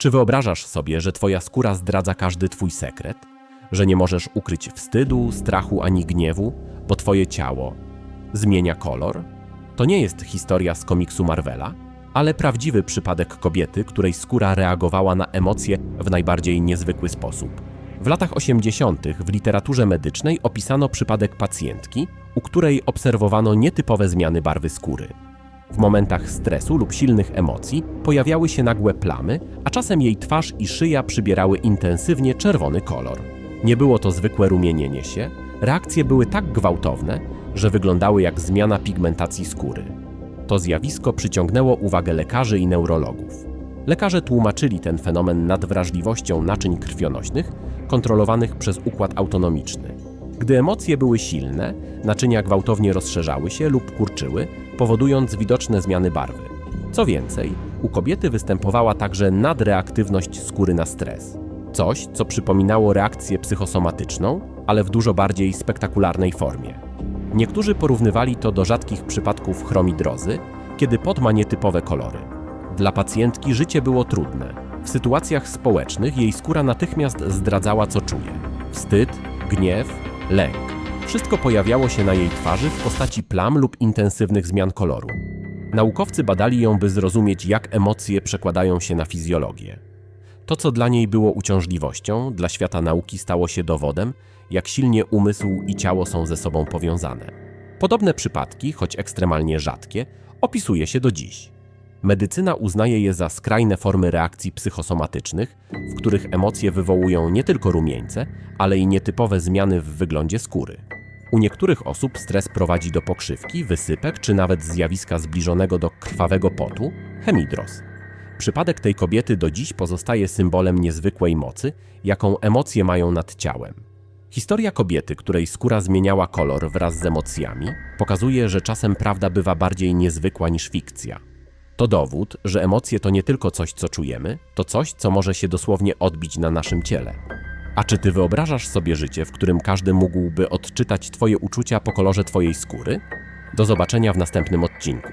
Czy wyobrażasz sobie, że twoja skóra zdradza każdy twój sekret? Że nie możesz ukryć wstydu, strachu ani gniewu, bo twoje ciało zmienia kolor? To nie jest historia z komiksu Marvela, ale prawdziwy przypadek kobiety, której skóra reagowała na emocje w najbardziej niezwykły sposób. W latach 80. w literaturze medycznej opisano przypadek pacjentki, u której obserwowano nietypowe zmiany barwy skóry. W momentach stresu lub silnych emocji pojawiały się nagłe plamy, a czasem jej twarz i szyja przybierały intensywnie czerwony kolor. Nie było to zwykłe rumienienie się, reakcje były tak gwałtowne, że wyglądały jak zmiana pigmentacji skóry. To zjawisko przyciągnęło uwagę lekarzy i neurologów. Lekarze tłumaczyli ten fenomen nadwrażliwością naczyń krwionośnych kontrolowanych przez układ autonomiczny. Gdy emocje były silne, naczynia gwałtownie rozszerzały się lub kurczyły, powodując widoczne zmiany barwy. Co więcej, u kobiety występowała także nadreaktywność skóry na stres. Coś, co przypominało reakcję psychosomatyczną, ale w dużo bardziej spektakularnej formie. Niektórzy porównywali to do rzadkich przypadków chromidrozy, kiedy pot ma nietypowe kolory. Dla pacjentki życie było trudne. W sytuacjach społecznych jej skóra natychmiast zdradzała, co czuje: wstyd, gniew, lęk. Wszystko pojawiało się na jej twarzy w postaci plam lub intensywnych zmian koloru. Naukowcy badali ją, by zrozumieć, jak emocje przekładają się na fizjologię. To, co dla niej było uciążliwością, dla świata nauki stało się dowodem, jak silnie umysł i ciało są ze sobą powiązane. Podobne przypadki, choć ekstremalnie rzadkie, opisuje się do dziś. Medycyna uznaje je za skrajne formy reakcji psychosomatycznych, w których emocje wywołują nie tylko rumieńce, ale i nietypowe zmiany w wyglądzie skóry. U niektórych osób stres prowadzi do pokrzywki, wysypek czy nawet zjawiska zbliżonego do krwawego potu hemidros. Przypadek tej kobiety do dziś pozostaje symbolem niezwykłej mocy, jaką emocje mają nad ciałem. Historia kobiety, której skóra zmieniała kolor wraz z emocjami, pokazuje, że czasem prawda bywa bardziej niezwykła niż fikcja. To dowód, że emocje to nie tylko coś, co czujemy, to coś, co może się dosłownie odbić na naszym ciele. A czy ty wyobrażasz sobie życie, w którym każdy mógłby odczytać twoje uczucia po kolorze twojej skóry? Do zobaczenia w następnym odcinku.